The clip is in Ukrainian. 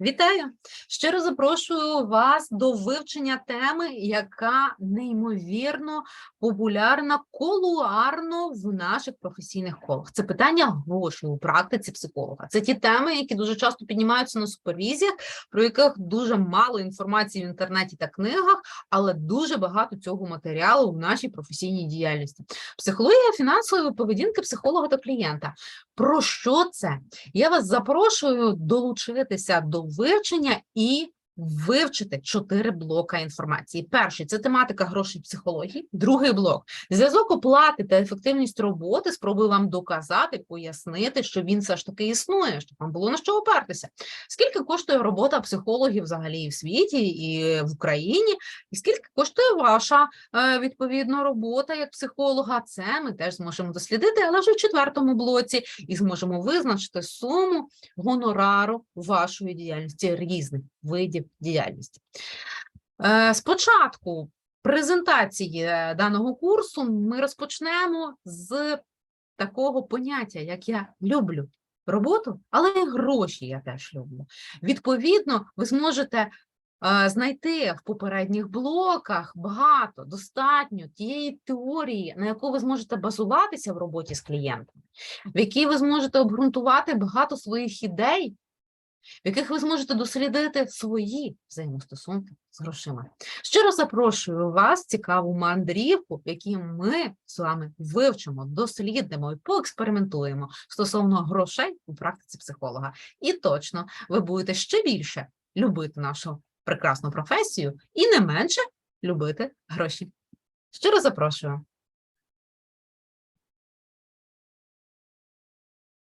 Вітаю! Щиро запрошую вас до вивчення теми, яка неймовірно популярна колуарно в наших професійних колах. Це питання грошей у практиці психолога. Це ті теми, які дуже часто піднімаються на супервізіях, про яких дуже мало інформації в інтернеті та книгах, але дуже багато цього матеріалу в нашій професійній діяльності. Психологія фінансової поведінки психолога та клієнта. Про що це? Я вас запрошую долучитися до вивчення і вивчити чотири блока інформації. Перший це тематика грошей психології. Другий блок зв'язок оплати та ефективність роботи. Спробую вам доказати, пояснити, що він все ж таки існує, щоб вам було на що опертися. Скільки коштує робота психологів взагалі і в світі, і в Україні, і скільки коштує ваша е, відповідно робота як психолога? Це ми теж зможемо дослідити, але вже в четвертому блоці і зможемо визначити суму гонорару вашої діяльності різних видів діяльності. Е, Спочатку презентації е, даного курсу ми розпочнемо з такого поняття, як я люблю роботу, але і гроші я теж люблю. Відповідно, ви зможете е, знайти в попередніх блоках багато, достатньо тієї теорії, на яку ви зможете базуватися в роботі з клієнтами, в якій ви зможете обґрунтувати багато своїх ідей, в яких ви зможете дослідити свої взаємостосунки з грошима. Щиро запрошую вас цікаву мандрівку, в якій ми з вами вивчимо, дослідимо і поекспериментуємо стосовно грошей у практиці психолога. І точно ви будете ще більше любити нашу прекрасну професію і не менше любити гроші. Щиро запрошую.